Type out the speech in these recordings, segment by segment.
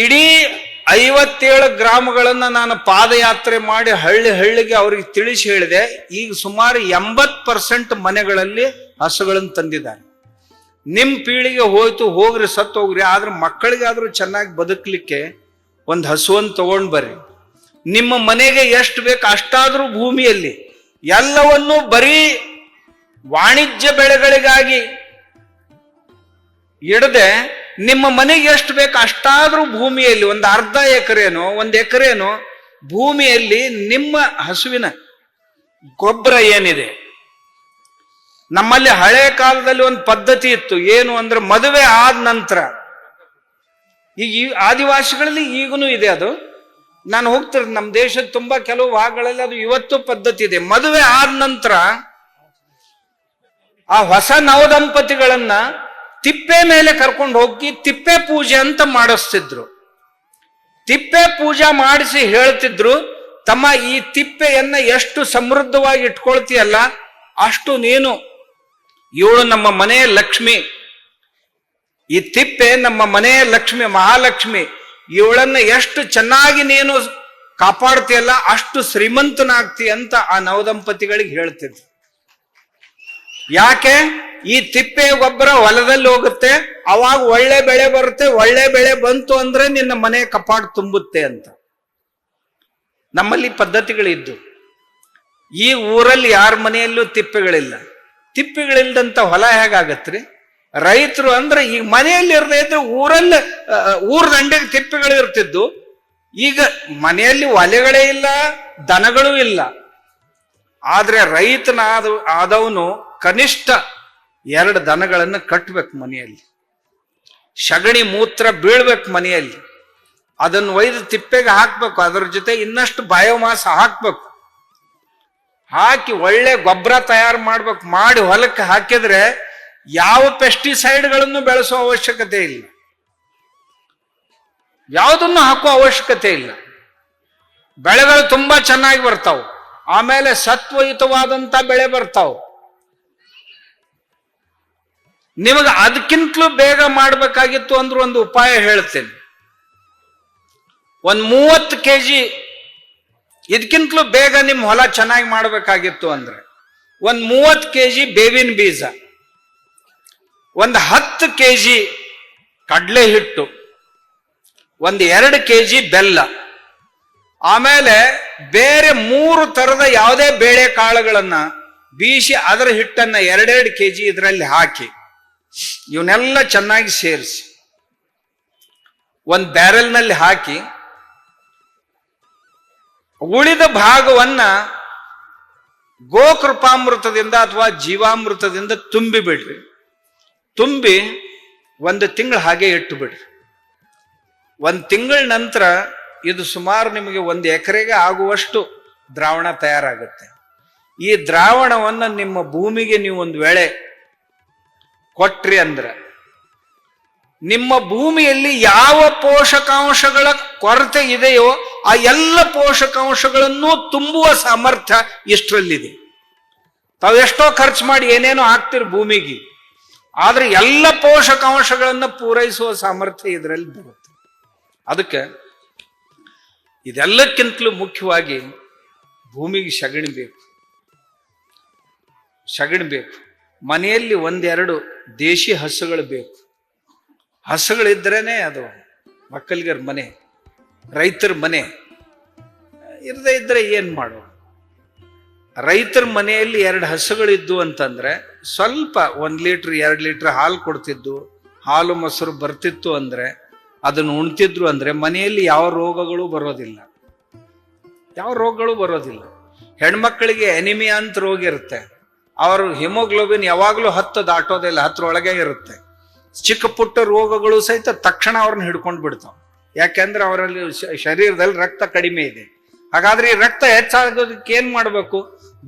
ಇಡೀ ಐವತ್ತೇಳು ಗ್ರಾಮಗಳನ್ನು ನಾನು ಪಾದಯಾತ್ರೆ ಮಾಡಿ ಹಳ್ಳಿ ಹಳ್ಳಿಗೆ ಅವ್ರಿಗೆ ತಿಳಿಸಿ ಹೇಳಿದೆ, ಈಗ ಸುಮಾರು ಎಂಬತ್ ಪರ್ಸೆಂಟ್ ಮನೆಗಳಲ್ಲಿ ಹಸುಗಳನ್ನು ತಂದಿದ್ದಾರೆ. ನಿಮ್ಮ ಪೀಳಿಗೆ ಹೋಯ್ತು, ಹೋಗ್ರಿ ಸತ್ತು ಹೋಗ್ರಿ, ಆದ್ರೆ ಮಕ್ಕಳಿಗಾದ್ರೂ ಚೆನ್ನಾಗಿ ಬದುಕಲಿಕ್ಕೆ ಒಂದು ಹಸುವನ್ನು ತಗೊಂಡು ಬರ್ರಿ. ನಿಮ್ಮ ಮನೆಗೆ ಎಷ್ಟು ಬೇಕು ಅಷ್ಟಾದರೂ ಭೂಮಿಯಲ್ಲಿ, ಎಲ್ಲವನ್ನೂ ಬರೀ ವಾಣಿಜ್ಯ ಬೆಳೆಗಳಿಗಾಗಿ ಇಡದೆ ನಿಮ್ಮ ಮನೆಗೆ ಎಷ್ಟು ಬೇಕು ಅಷ್ಟಾದರೂ ಭೂಮಿಯಲ್ಲಿ ಒಂದು ಅರ್ಧ ಎಕರೆನೋ, ಒಂದು ಎಕರೆನೋ ಭೂಮಿಯಲ್ಲಿ ನಿಮ್ಮ ಹಸುವಿನ ಗೊಬ್ಬರ ಏನಿದೆ? ನಮ್ಮಲ್ಲಿ ಹಳೆ ಕಾಲದಲ್ಲಿ ಒಂದು ಪದ್ಧತಿ ಇತ್ತು. ಏನು ಅಂದ್ರೆ ಮದುವೆ ಆದ ನಂತರ ಈಗ ಆದಿವಾಸಿಗಳಲ್ಲಿ ಈಗೂ ಇದೆ ಅದು. ನಾನು ಹೋಗ್ತಾರೆ ನಮ್ಮ ದೇಶದ ತುಂಬಾ ಕೆಲವು ಭಾಗಗಳಲ್ಲಿ ಅದು ಇವತ್ತು ಪದ್ಧತಿ ಇದೆ. ಮದುವೆ ಆದ ನಂತರ ಆ ಹೊಸ ನವದಂಪತಿಗಳನ್ನ ತಿಪ್ಪೆ ಮೇಲೆ ಕರ್ಕೊಂಡು ಹೋಗಿ ತಿಪ್ಪೆ ಪೂಜೆ ಅಂತ ಮಾಡಿಸ್ತಿದ್ರು. ತಿಪ್ಪೆ ಪೂಜೆ ಮಾಡಿಸಿ ಹೇಳ್ತಿದ್ರು, ತಮ್ಮ ಈ ತಿಪ್ಪೆಯನ್ನ ಎಷ್ಟು ಸಮೃದ್ಧವಾಗಿ ಇಟ್ಕೊಳ್ತೀಯಲ್ಲ, ಅಷ್ಟು ನೀನು, ಇವಳು ನಮ್ಮ ಮನೆಯ ಲಕ್ಷ್ಮಿ. ಈ ತಿಪ್ಪೆ ನಮ್ಮ ಮನೆಯ ಲಕ್ಷ್ಮಿ, ಮಹಾಲಕ್ಷ್ಮಿ, ಇವಳನ್ನ ಎಷ್ಟು ಚೆನ್ನಾಗಿ ನೀನು ಕಾಪಾಡ್ತೀಯಲ್ಲ, ಅಷ್ಟು ಶ್ರೀಮಂತನಾಗ್ತಿ ಅಂತ ಆ ನವದಂಪತಿಗಳಿಗೆ ಹೇಳ್ತಿದ್ರು. ಯಾಕೆ? ಈ ತಿಪ್ಪೆ ಗೊಬ್ಬರ ಹೊಲದಲ್ಲಿ ಹೋಗುತ್ತೆ, ಅವಾಗ ಒಳ್ಳೆ ಬೆಳೆ ಬರುತ್ತೆ, ಒಳ್ಳೆ ಬೆಳೆ ಬಂತು ಅಂದ್ರೆ ನಿನ್ನ ಮನೆ ಕಪಾಟ್ ತುಂಬುತ್ತೆ ಅಂತ. ನಮ್ಮಲ್ಲಿ ಪದ್ಧತಿಗಳಿದ್ದು. ಈ ಊರಲ್ಲಿ ಯಾರ ಮನೆಯಲ್ಲೂ ತಿಪ್ಪೆಗಳಿಲ್ಲ. ತಿಪ್ಪೆಗಳಿಲ್ದಂತ ಹೊಲ ಹೇಗಾಗತ್ರಿ? ರೈತರು ಅಂದ್ರೆ ಈಗ ಮನೆಯಲ್ಲಿ ಇರದೇ ಇದ್ರೆ ಊರಲ್ಲಿ ಊರ ದಂಡೆಗೆ ತಿಪ್ಪೆಗಳು ಇರ್ತಿದ್ದು ಈಗ ಮನೆಯಲ್ಲಿ ಒಲೆಗಳೇ ಇಲ್ಲ, ದನಗಳೂ ಇಲ್ಲ. ಆದ್ರೆ ರೈತನಾದ, ಆದವನು ಕನಿಷ್ಠ ಎರಡು ದನಗಳನ್ನು ಕಟ್ಟಬೇಕು ಮನೆಯಲ್ಲಿ. ಸಗಣಿ ಮೂತ್ರ ಬೀಳ್ಬೇಕು ಮನೆಯಲ್ಲಿ. ಅದನ್ನು ಒಯ್ದು ತಿಪ್ಪೆಗೆ ಹಾಕ್ಬೇಕು. ಅದರ ಜೊತೆ ಇನ್ನಷ್ಟು ಬಯೋಮಾಸ ಹಾಕ್ಬೇಕು. ಹಾಕಿ ಒಳ್ಳೆ ಗೊಬ್ಬರ ತಯಾರು ಮಾಡ್ಬೇಕು. ಮಾಡಿ ಹೊಲಕ್ಕೆ ಹಾಕಿದ್ರೆ ಯಾವ ಪೆಸ್ಟಿಸೈಡ್ಗಳನ್ನು ಬೆಳೆಸೋ ಅವಶ್ಯಕತೆ ಇಲ್ಲ. ಯಾವುದನ್ನು ಹಾಕೋ ಅವಶ್ಯಕತೆ ಇಲ್ಲ. ಬೆಳೆಗಳು ತುಂಬಾ ಚೆನ್ನಾಗಿ ಬರ್ತಾವ. ಆಮೇಲೆ ಸತ್ವಯುತವಾದಂತ ಬೆಳೆ ಬರ್ತಾವು. ನಿಮಗೆ ಅದಕ್ಕಿಂತಲೂ ಬೇಗ ಮಾಡಬೇಕಾಗಿತ್ತು ಅಂದ್ರೆ ಒಂದು ಉಪಾಯ ಹೇಳ್ತೇನೆ. ಒಂದು ಮೂವತ್ತು ಕೆ ಜಿ ಇದಕ್ಕಿಂತಲೂ ಬೇಗ ನಿಮ್ಮ ಹೊಲ ಚೆನ್ನಾಗಿ ಮಾಡಬೇಕಾಗಿತ್ತು ಅಂದ್ರೆ, ಒಂದು ಮೂವತ್ತು ಕೆ ಜಿ ಬೇವಿನ ಬೀಜ, ಒಂದು ಹತ್ತು ಕೆ ಜಿ ಕಡಲೆ ಹಿಟ್ಟು, ಒಂದು ಎರಡು ಕೆ ಜಿ ಬೆಲ್ಲ, ಆಮೇಲೆ ಬೇರೆ ಮೂರು ತರದ ಯಾವುದೇ ಬೇಳೆ ಕಾಳುಗಳನ್ನು ಬೀಸಿ ಅದರ ಹಿಟ್ಟನ್ನ ಎರಡೆರಡು ಕೆ ಜಿ ಇದರಲ್ಲಿ ಹಾಕಿ. ಇವನ್ನೆಲ್ಲ ಚೆನ್ನಾಗಿ ಸೇರಿಸಿ. ಒಂದು ಬ್ಯಾರೆಲ್ನಲ್ಲಿ ಹಾಕಿ. ಉಳಿದ ಭಾಗವನ್ನ ಗೋಕೃಪಾಮೃತದಿಂದ ಅಥವಾ ಜೀವಾಮೃತದಿಂದ ತುಂಬಿ ಬಿಡ್ರಿ. ತುಂಬಿ ಒಂದು ತಿಂಗಳು ಹಾಗೆ ಇಟ್ಟು ಬಿಡ್ರಿ. ಒಂದು ತಿಂಗಳ ನಂತರ ಇದು ಸುಮಾರು ನಿಮಗೆ ಒಂದು ಎಕರೆಗೆ ಆಗುವಷ್ಟು ದ್ರಾವಣ ತಯಾರಾಗುತ್ತೆ. ಈ ದ್ರಾವಣವನ್ನು ನಿಮ್ಮ ಭೂಮಿಗೆ ನೀವು ಒಂದು ವೇಳೆ ಕೊಟ್ರಿ ಅಂದ್ರೆ, ನಿಮ್ಮ ಭೂಮಿಯಲ್ಲಿ ಯಾವ ಪೋಷಕಾಂಶಗಳ ಕೊರತೆ ಇದೆಯೋ ಆ ಎಲ್ಲ ಪೋಷಕಾಂಶಗಳನ್ನು ತುಂಬುವ ಸಾಮರ್ಥ್ಯ ಇಷ್ಟರಲ್ಲಿದೆ. ತಾವು ಎಷ್ಟೋ ಖರ್ಚು ಮಾಡಿ ಏನೇನೋ ಹಾಕ್ತಿರಿ ಭೂಮಿಗೆ, ಆದ್ರೆ ಎಲ್ಲ ಪೋಷಕಾಂಶಗಳನ್ನು ಪೂರೈಸುವ ಸಾಮರ್ಥ್ಯ ಇದರಲ್ಲಿ ಬರುತ್ತೆ. ಅದಕ್ಕೆ ಇದೆಲ್ಲಕ್ಕಿಂತಲೂ ಮುಖ್ಯವಾಗಿ ಭೂಮಿಗೆ ಸಗಣಿ ಬೇಕು. ಸಗಣಿ ಬೇಕು. ಮನೆಯಲ್ಲಿ ಒಂದೆರಡು ದೇಶಿ ಹಸುಗಳು ಬೇಕು. ಹಸುಗಳಿದ್ರೇನೆ ಅದು ಮಕ್ಕಳಿಗರ ಮನೆ, ರೈತರ ಮನೆ. ಇರದೇ ಇದ್ರೆ ಏನು ಮಾಡೋ ರೈತರ ಮನೆಯಲ್ಲಿ ಎರಡು ಹಸುಗಳಿದ್ದು ಅಂತಂದ್ರೆ ಸ್ವಲ್ಪ ಒಂದು ಲೀಟ್ರ್, ಎರಡು ಲೀಟ್ರ್ ಹಾಲು ಕೊಡ್ತಿದ್ದು ಹಾಲು, ಮೊಸರು ಬರ್ತಿತ್ತು ಅಂದ್ರೆ ಅದನ್ನು ಉಣ್ತಿದ್ರು ಅಂದ್ರೆ ಮನೆಯಲ್ಲಿ ಯಾವ ರೋಗಗಳು ಬರೋದಿಲ್ಲ. ಯಾವ ರೋಗಗಳು ಬರೋದಿಲ್ಲ. ಹೆಣ್ಮಕ್ಕಳಿಗೆ ಎನಿಮಿಯಾ ಅಂತ ರೋಗ ಇರುತ್ತೆ. ಅವರು ಹಿಮೋಗ್ಲೋಬಿನ್ ಯಾವಾಗಲೂ ಹತ್ತು ದಾಟೋದಿಲ್ಲ ಹತ್ತರೊಳಗೆ ಇರುತ್ತೆ. ಚಿಕ್ಕ ಪುಟ್ಟ ರೋಗಗಳು ಸಹಿತ ತಕ್ಷಣ ಅವ್ರನ್ನ ಹಿಡ್ಕೊಂಡು ಬಿಡ್ತಾವೆ. ಯಾಕೆಂದ್ರೆ ಅವರಲ್ಲಿ ಶರೀರದಲ್ಲಿ ರಕ್ತ ಕಡಿಮೆ ಇದೆ. ಹಾಗಾದ್ರೆ ಈ ರಕ್ತ ಹೆಚ್ಚಾಗೋದಕ್ಕೆ ಏನು ಮಾಡಬೇಕು?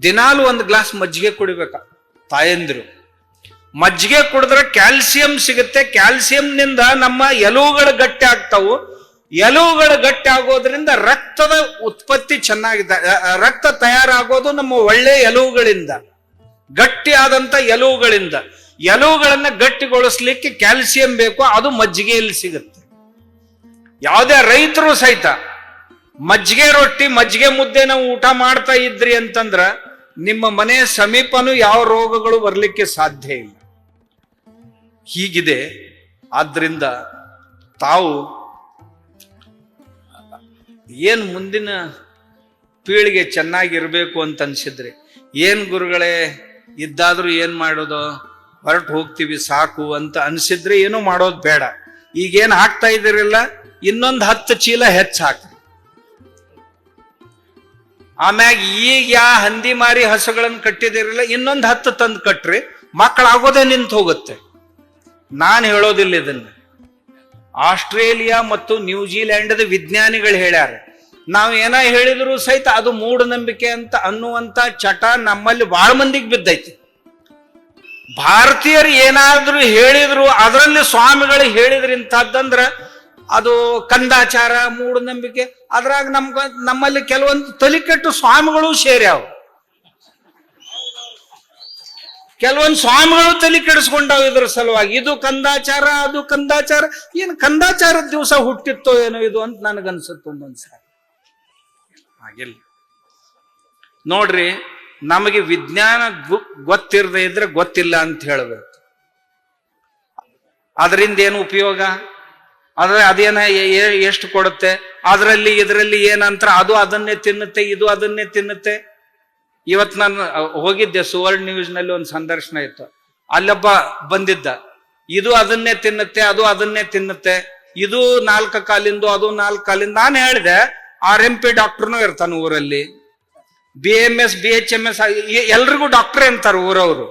ದಿನಾಲು ಒಂದು ಗ್ಲಾಸ್ ಮಜ್ಜಿಗೆ ಕುಡಿಬೇಕ. ತಾಯಂದಿರು, ಮಜ್ಜಿಗೆ ಕುಡಿದ್ರೆ ಕ್ಯಾಲ್ಸಿಯಂ ಸಿಗುತ್ತೆ. ಕ್ಯಾಲ್ಸಿಯಂನಿಂದ ನಮ್ಮ ಎಲುವುಗಳು ಗಟ್ಟಿ ಆಗ್ತಾವು. ಎಲುವುಗಳು ಗಟ್ಟಿ ಆಗೋದ್ರಿಂದ ರಕ್ತದ ಉತ್ಪತ್ತಿ ಚೆನ್ನಾಗಿದೆ. ರಕ್ತ ತಯಾರಾಗೋದು ನಮ್ಮ ಒಳ್ಳೆ ಎಲುವುಗಳಿಂದ. ಗಟ್ಟಿಯಾದಂತ ಎಲುವುಗಳಿಂದ. ಎಲುವುಗಳನ್ನ ಗಟ್ಟಿಗೊಳಿಸ್ಲಿಕ್ಕೆ ಕ್ಯಾಲ್ಸಿಯಂ ಬೇಕು, ಅದು ಮಜ್ಜಿಗೆಯಲ್ಲಿ ಸಿಗುತ್ತೆ. ಯಾವುದೇ ರೈತರು ಸಹಿತ ಮಜ್ಜಿಗೆ ರೊಟ್ಟಿ, ಮಜ್ಜಿಗೆ ಮುದ್ದೆ ನಾವು ಊಟ ಮಾಡ್ತಾ ಇದ್ರಿ ಅಂತಂದ್ರ ನಿಮ್ಮ ಮನೆ ಸಮೀಪನೂ ಯಾವ ರೋಗಗಳು ಬರಲಿಕ್ಕೆ ಸಾಧ್ಯ ಇಲ್ಲ. ಹೀಗಿದೆ. ಆದ್ರಿಂದ ತಾವು ಏನು ಮುಂದಿನ ಪೀಳಿಗೆ ಚೆನ್ನಾಗಿರ್ಬೇಕು ಅಂತ ಅನ್ಸಿದ್ರಿ, ಏನು ಗುರುಗಳೇ ಇದ್ದಾದ್ರೂ ಏನು ಮಾಡೋದು? ಹೊರಟು ಹೋಗ್ತೀವಿ, ಸಾಕು ಅಂತ ಅನ್ಸಿದ್ರೆ ಏನು ಮಾಡೋದು ಬೇಡ. ಈಗೇನು ಹಾಕ್ತಾ ಇದ್ದೀರಲ್ಲ? ಇನ್ನೊಂದು ಹತ್ತು ಚೀಲ ಹೆಚ್ಚು ಹಾಕ್ರಿ. ಆಮ್ಯಾಗ ಈಗ ಯಾ ಹಂದಿ ಮಾರಿ ಹಸುಗಳನ್ನು ಕಟ್ಟಿದಿರಲ್ಲ ಇನ್ನೊಂದು ಹತ್ತು ತಂದು ಕಟ್ರಿ ಮಕ್ಕಳಾಗೋದೇ ನಿಂತು ಹೋಗುತ್ತೆ. ನಾನು ಹೇಳೋದಿಲ್ಲ ಇದನ್ನ. ಆಸ್ಟ್ರೇಲಿಯಾ ಮತ್ತು ನ್ಯೂಜಿಲ್ಯಾಂಡದ ವಿಜ್ಞಾನಿಗಳು ಹೇಳ್ಯಾರ ನಾವು ಏನ ಹೇಳಿದ್ರು ಸಹಿತ ಅದು ಮೂಢನಂಬಿಕೆ ಅಂತ ಅನ್ನುವಂತ ಚಟ ನಮ್ಮಲ್ಲಿ ಬಹಳ ಮಂದಿಗೆ ಬಿದ್ದೈತಿ. ಭಾರತೀಯರು ಏನಾದ್ರೂ ಹೇಳಿದ್ರು, ಅದರಲ್ಲಿ ಸ್ವಾಮಿಗಳು ಹೇಳಿದ್ರು ಇಂಥದ್ದಂದ್ರ ಅದು ಕಂದಾಚಾರ, ಮೂಢನಂಬಿಕೆ, ಅದ್ರಾಗ ನಮ್ಗ, ನಮ್ಮಲ್ಲಿ ಕೆಲವೊಂದು ತಲಿಕೆಟ್ಟು ಸ್ವಾಮಿಗಳು ಸೇರ್ಯಾವ. ಕೆಲವೊಂದು ಸ್ವಾಮಿಗಳು ತಲೆ ಕೆಡಿಸ್ಕೊಂಡಾವ ಇದ್ರ ಸಲುವಾಗಿ. ಇದು ಕಂದಾಚಾರ, ಅದು ಕಂದಾಚಾರ, ಏನು ಕಂದಾಚಾರದ ದಿವಸ ಹುಟ್ಟಿತ್ತೋ ಏನೋ ಇದು ಅಂತ ನನಗನ್ಸುತ್ತೆ ಒಂದೊಂದ್ಸಾರಿ. ಹಾಗಿಲ್ಲ. ನೋಡ್ರಿ, ನಮಗೆ ವಿಜ್ಞಾನ ಗೊತ್ತಿರದೆ ಇದ್ರೆ ಗೊತ್ತಿಲ್ಲ ಅಂತ ಹೇಳಬೇಕು. ಅದರಿಂದ ಏನು ಉಪಯೋಗ? ಆದ್ರೆ ಅದೇನ ಎಷ್ಟು ಕೊಡುತ್ತೆ? ಅದರಲ್ಲಿ, ಇದರಲ್ಲಿ ಏನಂತರ ಅದು ಅದನ್ನೇ ತಿನ್ನುತ್ತೆ, ಇದು ಅದನ್ನೇ ತಿನ್ನುತ್ತೆ. ಇವತ್ತು ನಾನು ಹೋಗಿದ್ದೆ ಸುವರ್ಣ ನ್ಯೂಸ್ನಲ್ಲಿ ಒಂದು ಸಂದರ್ಶನ ಇತ್ತು. ಅಲ್ಲೊಬ್ಬ ಬಂದಿದ್ದ. ಇದು ಅದನ್ನೇ ತಿನ್ನುತ್ತೆ, ಅದು ಅದನ್ನೇ ತಿನ್ನುತ್ತೆ. ಇದು ನಾಲ್ಕು ಕಾಲಿಂದು, ಅದು ನಾಲ್ಕು ಕಾಲಿಂದ. ನಾನು ಹೇಳಿದೆ ಆರ್ ಎಂ ಪಿ ಡಾಕ್ಟರ್ನು ಇರ್ತಾನೆ ಊರಲ್ಲಿ. B M S, B H M S ಎಲ್ರಿಗೂ ಡಾಕ್ಟರ್ ಅಂತಾರೆ ಊರವರು.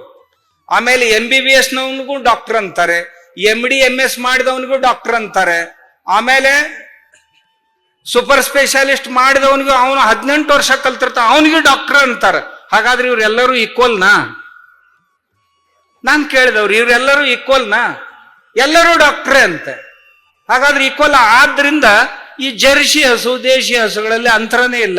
ಆಮೇಲೆ ಎಂ ಬಿ ಬಿ ಎಸ್ ನವನಿಗೂ ಡಾಕ್ಟರ್ ಅಂತಾರೆ. ಎಂ ಡಿ ಎಂ ಎಸ್ ಮಾಡಿದವನಿಗೂ ಡಾಕ್ಟರ್ ಅಂತಾರೆ. ಆಮೇಲೆ ಸೂಪರ್ ಸ್ಪೆಷಾಲಿಸ್ಟ್ ಮಾಡಿದವನಿಗೂ ಅವನು ಹದಿನೆಂಟು ವರ್ಷ ಕಲ್ತಿರ್ತಾನೆ, ಅವನಿಗೂ ಡಾಕ್ಟರ್ ಅಂತಾರೆ. ಹಾಗಾದ್ರೆ ಇವರೆಲ್ಲರೂ ಈಕ್ವಲ್ನಾ? ನಾನು ಕೇಳಿದವ್ರು, ಇವರೆಲ್ಲರೂ ಈಕ್ವಲ್ನಾ? ಎಲ್ಲರೂ ಡಾಕ್ಟ್ರೇ ಅಂತೆ. ಹಾಗಾದ್ರೆ ಈಕ್ವಲ್ ಆದ್ರಿಂದ ಈ ಜರ್ಸಿ ಹಸು, ದೇಶಿ ಹಸುಗಳಲ್ಲಿ ಅಂತರನೇ ಇಲ್ಲ.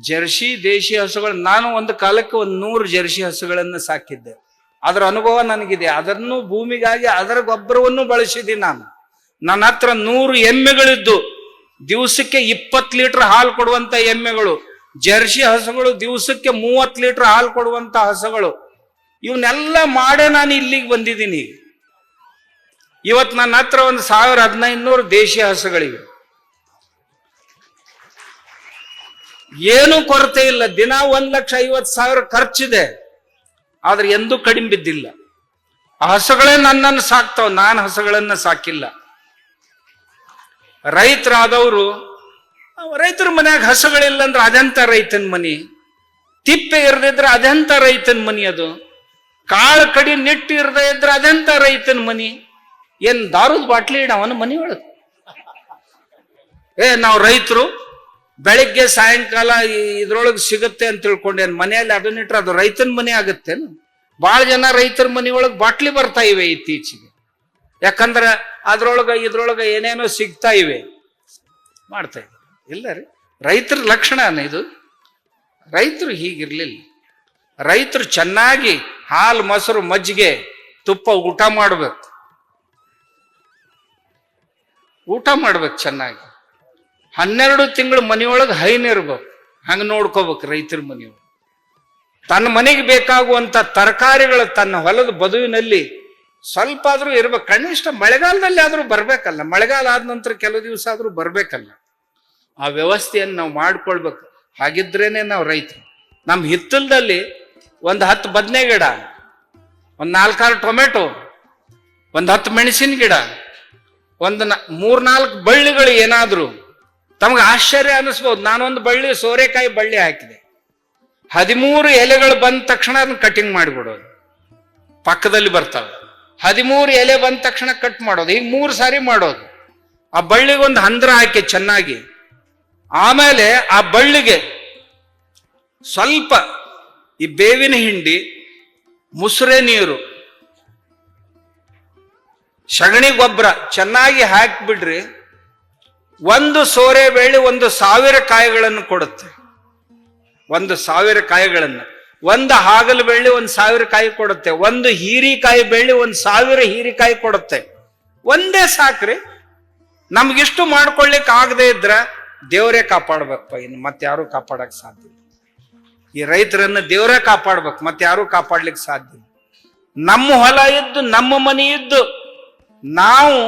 ಜರ್ಸಿ, ದೇಶಿ ಹಸುಗಳು, ನಾನು ಒಂದು ಕಾಲಕ್ಕೆ ಒಂದು ನೂರು ಜರ್ಸಿ ಹಸುಗಳನ್ನು ಸಾಕಿದ್ದೆ. ಅದರ ಅನುಭವ ನನಗಿದೆ. ಅದನ್ನು ಭೂಮಿಗಾಗಿ, ಅದರ ಗೊಬ್ಬರವನ್ನು ಬಳಸಿದ್ದೀನಿ ನಾನು. ನನ್ನ ಹತ್ರ ನೂರು ಎಮ್ಮೆಗಳಿದ್ದು. ದಿವಸಕ್ಕೆ ಇಪ್ಪತ್ತು ಲೀಟರ್ ಹಾಲು ಕೊಡುವಂತ ಎಮ್ಮೆಗಳು. ಜರ್ಸಿ ಹಸುಗಳು ದಿವಸಕ್ಕೆ ಮೂವತ್ತು ಲೀಟರ್ ಹಾಲು ಕೊಡುವಂತ ಹಸುಗಳು. ಇವನ್ನೆಲ್ಲ ಮಾಡೇ ನಾನು ಇಲ್ಲಿಗೆ ಬಂದಿದ್ದೀನಿ. ಇವತ್ತು ನನ್ನ ಹತ್ರ ಒಂದು ಸಾವಿರ ಹದಿನೈದು ನೂರು ದೇಶಿ ಹಸುಗಳಿವೆ. ಏನೂ ಕೊರತೆ ಇಲ್ಲ. ದಿನ ಒಂದ್ ಲಕ್ಷ ಐವತ್ತು ಸಾವಿರ ಖರ್ಚಿದೆ. ಆದ್ರೆ ಎಂದೂ ಕಡಿಮೆ ಬಿದ್ದಿಲ್ಲ. ಆ ಹಸುಗಳೇ ನನ್ನನ್ನು ಸಾಕ್ತಾವ. ನಾನು ಹಸುಗಳನ್ನ ಸಾಕಿಲ್ಲ. ರೈತರಾದವರು, ರೈತರ ಮನ್ಯಾಗ ಹಸುಗಳಿಲ್ಲ ಅಂದ್ರೆ ಅದೆಂತ ರೈತನ ಮನಿ? ತಿಪ್ಪೆ ಇರದಿದ್ರೆ ಅದೆಂತ ರೈತನ ಮನಿ ಅದು? ಕಾಳು ಕಡಿ ನೆಟ್ಟು ಇರದೇ ಇದ್ರೆ ಅದೆಂತ ರೈತನ ಮನಿ? ಏನ್ ದಾರುದ್ ಬಾಟ್ಲಿ ಇಡ ಅವನ ಮನಿ ಒಳಗೆ ಏ, ನಾವು ರೈತರು ಬೆಳಿಗ್ಗೆ ಸಾಯಂಕಾಲ ಇದ್ರೊಳಗೆ ಸಿಗುತ್ತೆ ಅಂತ ತಿಳ್ಕೊಂಡೇನು ಮನೆಯಲ್ಲಿ ಅದನ್ನ ಇಟ್ರೆ ಅದು ರೈತನ ಮನೆ ಆಗುತ್ತೆ ಭಾಳ ಜನ ರೈತರ ಮನೆಯೊಳಗೆ ಬಾಟ್ಲಿ ಬರ್ತಾ ಇವೆ ಇತ್ತೀಚೆಗೆ. ಯಾಕಂದ್ರೆ ಅದ್ರೊಳಗೆ ಇದ್ರೊಳಗೆ ಏನೇನೋ ಸಿಗ್ತಾ ಇವೆ. ಮಾಡ್ತಾ ಇವೆ ಇಲ್ಲ ರೀ. ರೈತರ ಲಕ್ಷಣ ಇದು? ರೈತರು ಹೀಗಿರ್ಲಿಲ್ಲ. ರೈತರು ಚೆನ್ನಾಗಿ ಹಾಲು, ಮೊಸರು, ಮಜ್ಜಿಗೆ, ತುಪ್ಪ ಊಟ ಮಾಡ್ಬೇಕು. ಊಟ ಮಾಡ್ಬೇಕು ಚೆನ್ನಾಗಿ. ಹನ್ನೆರಡು ತಿಂಗಳು ಮನೆಯೊಳಗೆ ಹೈನ್ ಇರ್ಬೇಕು. ಹಂಗೆ ನೋಡ್ಕೋಬೇಕು ರೈತರ ಮನೆಯೊಳಗೆ. ತನ್ನ ಮನೆಗೆ ಬೇಕಾಗುವಂತ ತರಕಾರಿಗಳು ತನ್ನ ಹೊಲದ ಬದುವಿನಲ್ಲಿ ಸ್ವಲ್ಪ ಆದರೂ ಇರ್ಬೇಕು. ಕನಿಷ್ಠ ಮಳೆಗಾಲದಲ್ಲಿ ಆದರೂ ಬರಬೇಕಲ್ಲ. ಮಳೆಗಾಲ ಆದ ನಂತರ ಕೆಲವು ದಿವಸ ಆದರೂ ಬರಬೇಕಲ್ಲ. ಆ ವ್ಯವಸ್ಥೆಯನ್ನು ನಾವು ಮಾಡ್ಕೊಳ್ಬೇಕು. ಹಾಗಿದ್ರೇನೆ ನಾವು ರೈತರು. ನಮ್ಮ ಹಿತ್ತಲದಲ್ಲಿ ಒಂದು ಹತ್ತು ಬದನೆ ಗಿಡ ಒಂದು ನಾಲ್ಕಾರು ಟೊಮೆಟೊ, ಒಂದು ಹತ್ತು ಮೆಣಸಿನ ಗಿಡ, ಒಂದು ಮೂರ್ನಾಲ್ಕು ಬಳ್ಳಿಗಳು ಏನಾದ್ರು ತಮಗೆ ಆಶ್ಚರ್ಯ ಅನ್ನಿಸ್ಬೋದು ನಾನೊಂದು ಬಳ್ಳಿ, ಸೋರೆಕಾಯಿ ಬಳ್ಳಿ ಹಾಕಿದೆ. ಹದಿಮೂರು ಎಲೆಗಳು ಬಂದ ತಕ್ಷಣ ಅದನ್ನ ಕಟಿಂಗ್ ಮಾಡಿಬಿಡೋದು. ಪಕ್ಕದಲ್ಲಿ ಬರ್ತಾವೆ. ಹದಿಮೂರು ಎಲೆ ಬಂದ ತಕ್ಷಣ ಕಟ್ ಮಾಡೋದು. ಈಗ ಮೂರು ಸಾರಿ ಮಾಡೋದು. ಆ ಬಳ್ಳಿಗೊಂದು ಹಂದ್ರ ಹಾಕಿ ಚೆನ್ನಾಗಿ. ಆಮೇಲೆ ಆ ಬಳ್ಳಿಗೆ ಸ್ವಲ್ಪ ಈ ಬೇವಿನ ಹಿಂಡಿ, ಮುಸುರೆ ನೀರು, ಸಗಣಿ ಗೊಬ್ಬರ ಚೆನ್ನಾಗಿ ಹಾಕಿಬಿಡ್ರಿ. ಒಂದು ಸೋರೆ ಬೆಳ್ಳಿ ಒಂದು ಸಾವಿರ ಕಾಯಿಗಳನ್ನು ಕೊಡುತ್ತೆ. ಒಂದು ಸಾವಿರ ಕಾಯಿಗಳನ್ನು. ಒಂದು ಹಾಗಲು ಬೆಳ್ಳಿ ಒಂದು ಸಾವಿರ ಕಾಯಿ ಕೊಡುತ್ತೆ. ಒಂದು ಹೀರಿಕಾಯಿ ಬೆಳ್ಳಿ ಒಂದು ಸಾವಿರ ಹೀರಿಕಾಯಿ ಕೊಡುತ್ತೆ. ಒಂದೇ ಸಾಕ್ರಿ. ನಮ್ಗಿಷ್ಟು ಮಾಡ್ಕೊಳ್ಲಿಕ್ಕೆ ಆಗದೆ ಇದ್ರ ದೇವರೇ ಕಾಪಾಡ್ಬೇಕಪ್ಪ. ಇನ್ನು ಮತ್ತೆ ಯಾರು ಕಾಪಾಡಕ್ ಸಾಧ್ಯ ಈ ರೈತರನ್ನು ದೇವರೇ ಕಾಪಾಡ್ಬೇಕು. ಮತ್ತೆ ಯಾರು ಕಾಪಾಡ್ಲಿಕ್ಕೆ ಸಾಧ್ಯ ನಮ್ಮ ಹೊಲ ಇದ್ದು, ನಮ್ಮ ಮನೆ ಇದ್ದು, ನಾವು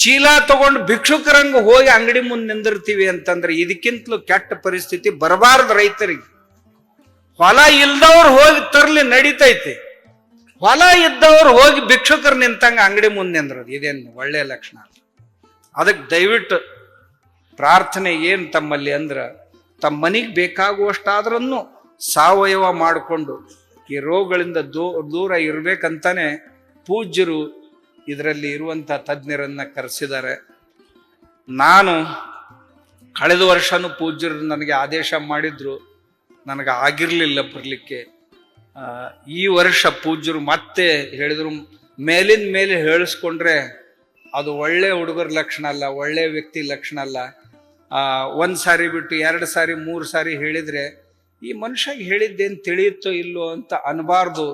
ಚೀಲ ತಗೊಂಡು ಭಿಕ್ಷುಕರಂಗ ಹೋಗಿ ಅಂಗಡಿ ಮುಂದೆ ನಿಂದಿರ್ತೀವಿ ಅಂತಂದ್ರೆ ಇದಕ್ಕಿಂತಲೂ ಕೆಟ್ಟ ಪರಿಸ್ಥಿತಿ ಬರಬಾರದು ರೈತರಿಗೆ. ಹೊಲ ಇಲ್ದವ್ರು ಹೋಗಿ ತರ್ಲಿ ನಡೀತೈತಿ. ಹೊಲ ಇದ್ದವ್ರು ಹೋಗಿ ಭಿಕ್ಷುಕರು ನಿಂತಂಗ ಅಂಗಡಿ ಮುಂದೆ ನಿಂದ್ರದು. ಇದೇನು ಒಳ್ಳೆಯ ಲಕ್ಷಣ. ಅದಕ್ಕೆ ದಯವಿಟ್ಟು ಪ್ರಾರ್ಥನೆ ಏನು ತಮ್ಮಲ್ಲಿ ಅಂದ್ರ ತಮ್ಮ ಮನೆಗೆ ಬೇಕಾಗುವಷ್ಟಾದ್ರೂ ಸಾವಯವ ಮಾಡಿಕೊಂಡು ಈ ರೋಗಗಳಿಂದ ದೂ ದೂರ ಇರಬೇಕಂತಾನೆ ಪೂಜ್ಯರು ಇದರಲ್ಲಿ ಇರುವಂಥ ತಜ್ಞರನ್ನ ಕರೆಸಿದ್ದಾರೆ. ನಾನು ಕಳೆದ ವರ್ಷನೂ ಪೂಜ್ಯರು ನನಗೆ ಆದೇಶ ಮಾಡಿದ್ರು, ನನಗೆ ಆಗಿರಲಿಲ್ಲ ಬರಲಿಕ್ಕೆ. ಈ ವರ್ಷ ಪೂಜ್ಯರು ಮತ್ತೆ ಹೇಳಿದ್ರು ಮೇಲಿನ ಮೇಲೆ ಹೇಳಿಸ್ಕೊಂಡ್ರೆ ಅದು ಒಳ್ಳೆ ಹುಡುಗರ ಲಕ್ಷಣ ಅಲ್ಲ, ಒಳ್ಳೆ ವ್ಯಕ್ತಿ ಲಕ್ಷಣ ಅಲ್ಲ. ಒಂದು ಸಾರಿ ಬಿಟ್ಟು ಎರಡು ಸಾರಿ, ಮೂರು ಸಾರಿ ಹೇಳಿದರೆ, ಈ ಮನುಷ್ಯಗೆ ಹೇಳಿದ್ದೇನು ತಿಳಿಯುತ್ತೋ ಇಲ್ಲೋ ಅಂತ ಅನ್ಬಾರ್ದು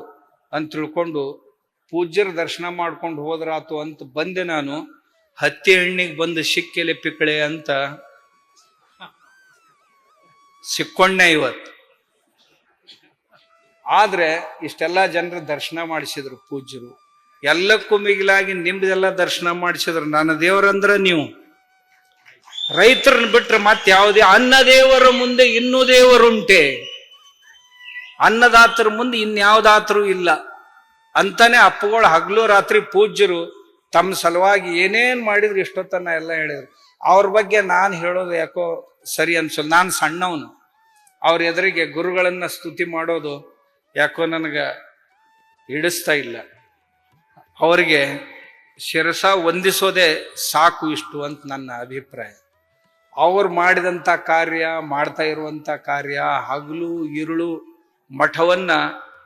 ಅಂತ ತಿಳ್ಕೊಂಡು ಪೂಜ್ಯರ ದರ್ಶನ ಮಾಡ್ಕೊಂಡು ಹೋದ್ರಾತು ಅಂತ ಬಂದೆ ನಾನು. ಹತ್ತಿ ಹಣ್ಣಿಗೆ ಬಂದು ಸಿಕ್ಕೆಲೆ ಪಿಕ್ಕಳೆ ಅಂತ ಸಿಕ್ಕೊಂಡೆ ಇವತ್ತು. ಆದ್ರೆ ಇಷ್ಟೆಲ್ಲ ಜನರ ದರ್ಶನ ಮಾಡಿಸಿದ್ರು ಪೂಜ್ಯರು. ಎಲ್ಲಕ್ಕೂ ಮಿಗಿಲಾಗಿ ನಿಮ್ದೆಲ್ಲ ದರ್ಶನ ಮಾಡಿಸಿದ್ರು. ನನ್ನ ದೇವರಂದ್ರ ನೀವು. ರೈತರನ್ನ ಬಿಟ್ರೆ ಮತ್ತೆ ಯಾವುದೇ ಅನ್ನ ದೇವರ ಮುಂದೆ ಇನ್ನೂ ದೇವರುಂಟೆ. ಅನ್ನದಾತರ ಮುಂದೆ ಇನ್ಯಾವುದಾತರೂ ಇಲ್ಲ. ಅಂತಾನೆ ಅಪ್ಪುಗಳು ಹಗಲು ರಾತ್ರಿ ಪೂಜ್ಯರು ತಮ್ಮ ಸಲುವಾಗಿ ಏನೇನ್ ಮಾಡಿದ್ರು ಇಷ್ಟೊತ್ತನ್ನ ಎಲ್ಲ ಹೇಳಿದ್ರು. ಅವ್ರ ಬಗ್ಗೆ ನಾನು ಹೇಳೋದು ಯಾಕೋ ಸರಿ ಅನ್ಸಲ್ಲ ನಾನು ಸಣ್ಣವನು. ಅವ್ರ ಎದುರಿಗೆ ಗುರುಗಳನ್ನು ಸ್ತುತಿ ಮಾಡೋದು ಯಾಕೋ ನನಗೆ ಹಿಡಿಸ್ತಾ ಇಲ್ಲ. ಅವರಿಗೆ ಶಿರಸ ವಂದಿಸೋದೇ ಸಾಕು ಇಷ್ಟು ಅಂತ ನನ್ನ ಅಭಿಪ್ರಾಯ. ಅವ್ರು ಮಾಡಿದಂಥ ಕಾರ್ಯ, ಮಾಡ್ತಾ ಇರುವಂಥ ಕಾರ್ಯ, ಹಗಲು, ಇರುಳು, ಮಠವನ್ನ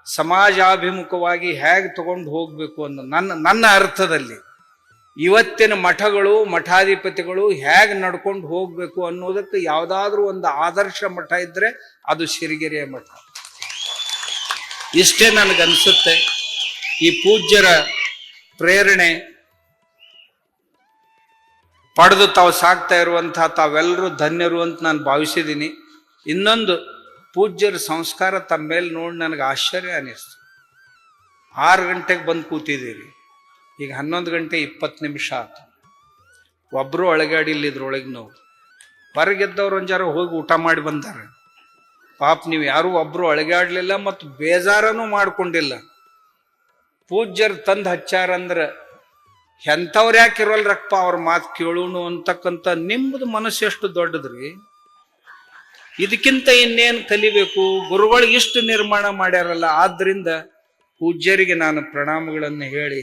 ಸಮಾಜಾಭಿಮುಖವಾಗಿ ಹೇಗೆ ತಗೊಂಡು ಹೋಗಬೇಕು ಅನ್ನೋ ನನ್ನ ನನ್ನ ಅರ್ಥದಲ್ಲಿ ಇವತ್ತಿನ ಮಠಗಳು, ಮಠಾಧಿಪತಿಗಳು ಹೇಗೆ ನಡ್ಕೊಂಡು ಹೋಗ್ಬೇಕು ಅನ್ನೋದಕ್ಕೆ ಯಾವುದಾದ್ರೂ ಒಂದು ಆದರ್ಶ ಮಠ ಇದ್ದರೆ ಅದು ಸಿರಿಗೆರೆಯ ಮಠ. ಇಷ್ಟೇ ನನಗನ್ಸುತ್ತೆ ಈ ಪೂಜ್ಯರ ಪ್ರೇರಣೆ ಪಡೆದು ತಾವು ಸಾಕ್ತಾ ಇರುವಂತಹ ತಾವೆಲ್ಲರೂ ಧನ್ಯರು ಅಂತ ನಾನು ಭಾವಿಸಿದ್ದೀನಿ. ಇನ್ನೊಂದು ಪೂಜ್ಯರ ಸಂಸ್ಕಾರ ತಮ್ಮ ಮೇಲೆ ನೋಡಿ ನನಗೆ ಆಶ್ಚರ್ಯ ಅನ್ನಿಸ್ತು. ಆರು ಗಂಟೆಗೆ ಬಂದು ಕೂತಿದ್ದೀರಿ. ಈಗ ಹನ್ನೊಂದು ಗಂಟೆ ಇಪ್ಪತ್ತು ನಿಮಿಷ ಆಯ್ತು ಒಬ್ಬರು ಒಳಗಾಡಿಲ್ಲ ಇದ್ರೊಳಗೆ ನಾವು. ಹೊರಗೆದ್ದವ್ರು ಒಂಜಾರ ಹೋಗಿ ಊಟ ಮಾಡಿ ಬಂದಾರೆ. ಪಾಪ, ನೀವು ಯಾರೂ ಒಬ್ಬರು ಅಳಗಾಡ್ಲಿಲ್ಲ ಮತ್ತು ಬೇಜಾರನೂ ಮಾಡ್ಕೊಂಡಿಲ್ಲ. ಪೂಜ್ಯರು ತಂದು ಹಚ್ಚಾರಂದ್ರೆ ಎಂಥವ್ರು ಯಾಕೆ ಇರೋಲ್ರಪ್ಪ ಅವ್ರ ಮಾತು ಕೇಳೋಣ ಅಂತಕ್ಕಂಥ ನಿಮ್ಮದು ಮನಸ್ಸು ಎಷ್ಟು ದೊಡ್ಡದ್ರಿ? ಇದಕ್ಕಿಂತ ಇನ್ನೇನು ಕಲಿಬೇಕು? ಗುರುಗಳು ಇಷ್ಟು ನಿರ್ಮಾಣ ಮಾಡ್ಯಾರಲ್ಲ ಆದ್ರಿಂದ ಪೂಜ್ಯರಿಗೆ ನಾನು ಪ್ರಣಾಮಗಳನ್ನು ಹೇಳಿ